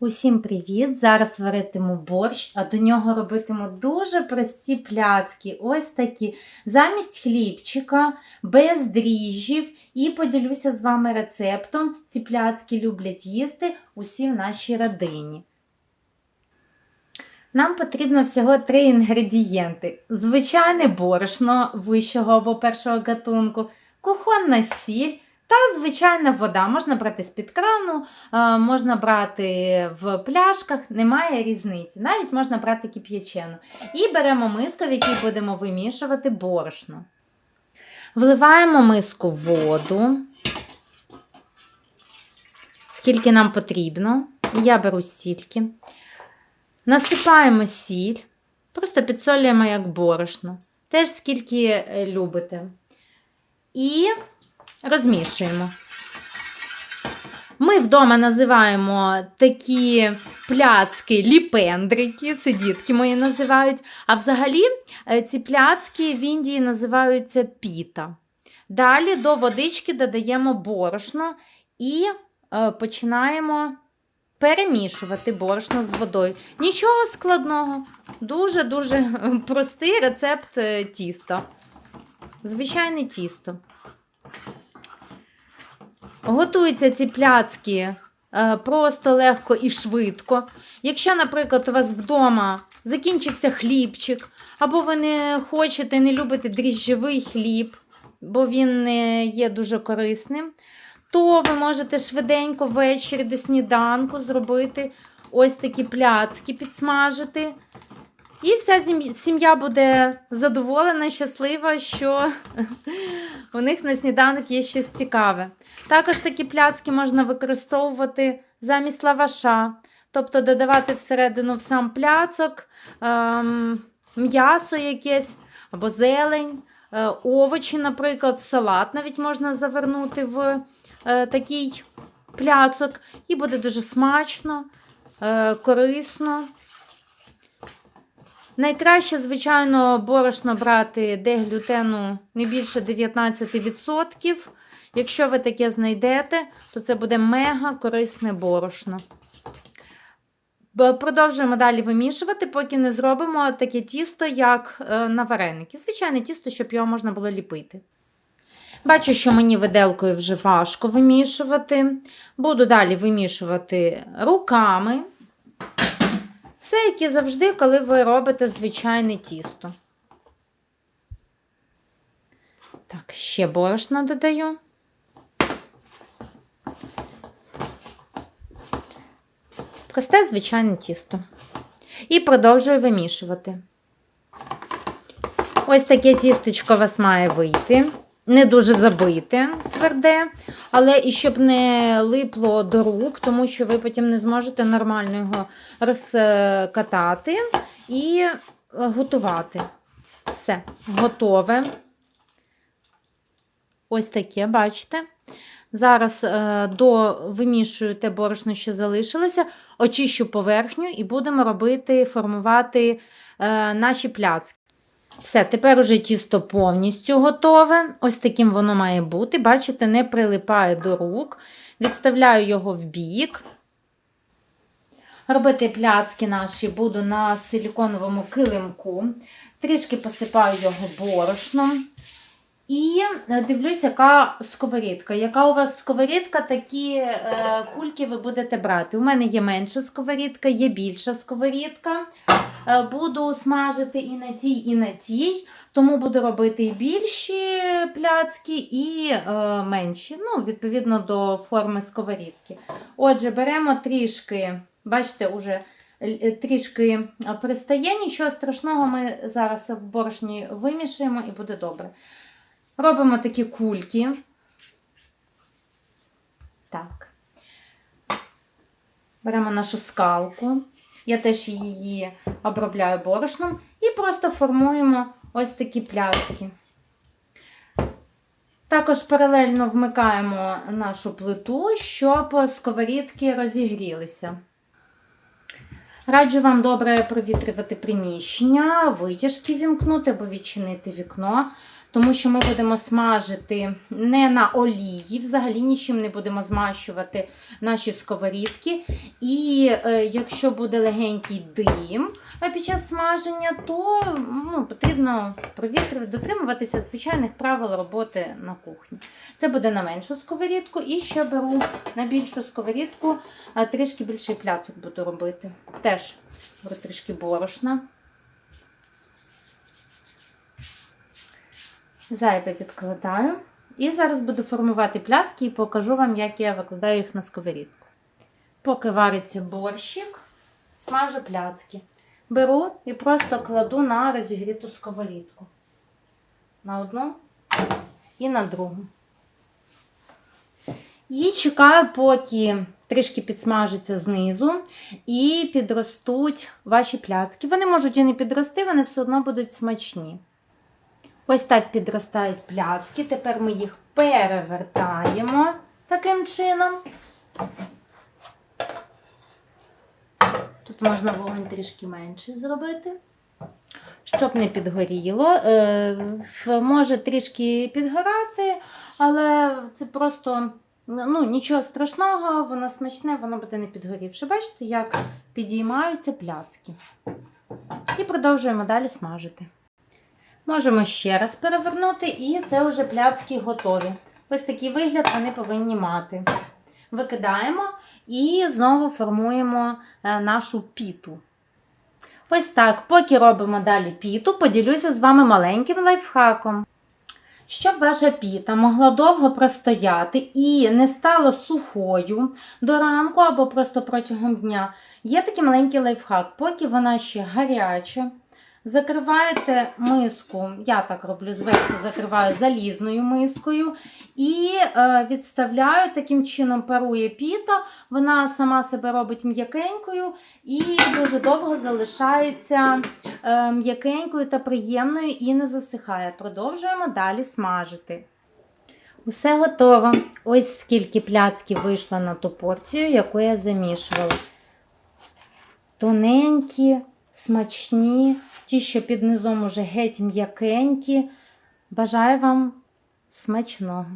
Усім привіт! Зараз варитиму борщ, а до нього робитиму дуже прості пляцки. Ось такі. Замість хлібчика, без дріжджів. І поділюся з вами рецептом. Ці пляцки люблять їсти усі в нашій родині. Нам потрібно всього три інгредієнти: звичайне борошно вищого або першого гатунку, кухонна сіль та звичайна вода. Можна брати з-під крану, е, можна брати в пляшках, немає різниці. Навіть можна брати кип'ячену. І беремо миску, в якій будемо вимішувати борошно. Вливаємо миску в воду, скільки нам потрібно. Я беру стільки. Насипаємо сіль, просто підсолюємо як борошно. Теж скільки е, любите. І розмішуємо. Ми вдома називаємо такі пляцки ліпендрики, це дітки мої називають. А взагалі е, ці пляцки в Індії називаються піта. Далі до водички додаємо борошно і е, починаємо перемішувати борошно з водою. Нічого складного, дуже-дуже простий рецепт е, тіста. Звичайне тісто. Готуються ці пляцки е, просто легко і швидко. Якщо, наприклад, у вас вдома закінчився хлібчик, або ви не хочете, не любите дріжджовий хліб, бо він не є дуже корисним, то ви можете швиденько ввечері до сніданку зробити ось такі пляцки, підсмажити. І вся сім'я буде задоволена, щаслива, що у них на сніданок є щось цікаве. Також такі пляцки можна використовувати замість лаваша, тобто додавати всередину в сам пляцок, ем, м'ясо якесь або зелень, е, овочі, наприклад, салат навіть можна завернути в е, такий пляцок, і буде дуже смачно, е, корисно. Найкраще, звичайно, борошно брати, де глютену не більше 19%. Якщо ви таке знайдете, то це буде мега корисне борошно. Продовжуємо далі вимішувати, поки не зробимо таке тісто, як е, на вареники. Звичайне тісто, щоб його можна було ліпити. Бачу, що мені виделкою вже важко вимішувати. Буду далі вимішувати руками. Все, як і завжди, коли ви робите звичайне тісто. Так, ще борошна додаю. Просте звичайне тісто. І продовжую вимішувати. Ось таке тістечко у вас має вийти. Не дуже забите, тверде, але і щоб не липло до рук, тому що ви потім не зможете нормально його розкатати і готувати. Все, готове. Ось таке, бачите? Зараз е, до вимішую те борошно, що залишилося, очищу поверхню і будемо робити, формувати е, наші пляцки. Все, тепер уже тісто повністю готове. Ось таким воно має бути. Бачите, не прилипає до рук. Відставляю його в бік. Робити пляцки наші буду на силіконовому килимку. Трішки посипаю його борошном. І е, дивлюсь, яка сковорідка. Яка у вас сковорідка, такі е, кульки ви будете брати. У мене є менша сковорідка, є більша сковорідка. Е, буду смажити і на тій, і на тій, тому буду робити і більші пляцки, і е, менші, ну, відповідно до форми сковорідки. Отже, беремо трішки, бачите, уже е, трішки пристає, нічого страшного, ми зараз в борошні вимішаємо і буде добре. Робимо такі кульки. Так. Беремо нашу скалку. Я теж її обробляю борошном і просто формуємо ось такі пляцки. Також паралельно вмикаємо нашу плиту, щоб сковорідки розігрілися. Раджу вам добре провітрювати приміщення, витяжки вімкнути або відчинити вікно, тому що ми будемо смажити не на олії, взагалі нічим не будемо змащувати наші сковорідки. І е, якщо буде легенький дим е, під час смаження, то ну, потрібно провітрювати, дотримуватися звичайних правил роботи на кухні. Це буде на меншу сковорідку, і ще беру на більшу сковорідку, трішки більший пляцок буду робити. Теж беру трішки борошна. Зайве відкладаю. І зараз буду формувати пляцки і покажу вам, як я викладаю їх на сковорідку. Поки вариться борщик, смажу пляцки. Беру і просто кладу на розігріту сковорідку. На одну і на другу. І чекаю, поки трішки підсмажиться знизу і підростуть ваші пляцки. Вони можуть і не підрости, вони все одно будуть смачні. Ось так підростають пляцки. Тепер ми їх перевертаємо таким чином. Тут можна вогонь трішки менший зробити. Щоб не підгоріло. Е, може трішки підгорати, але це просто ну, нічого страшного, воно смачне, воно буде не підгорівши. Бачите, як підіймаються пляцки. І продовжуємо далі смажити. Можемо ще раз перевернути, і це вже пляцки готові. Ось такий вигляд вони повинні мати. Викидаємо і знову формуємо е, нашу піту. Ось так, поки робимо далі піту, поділюся з вами маленьким лайфхаком. Щоб ваша піта могла довго простояти і не стала сухою до ранку або просто протягом дня, є такий маленький лайфхак. Поки вона ще гаряча, закриваєте миску, я так роблю зверху, закриваю залізною мискою і е, відставляю, таким чином парує піта, вона сама себе робить м'якенькою і дуже довго залишається е, м'якенькою та приємною і не засихає. Продовжуємо далі смажити. Усе готово. Ось скільки пляцків вийшло на ту порцію, яку я замішувала. Тоненькі, смачні, ті, що під низом уже геть м'якенькі. Бажаю вам смачного!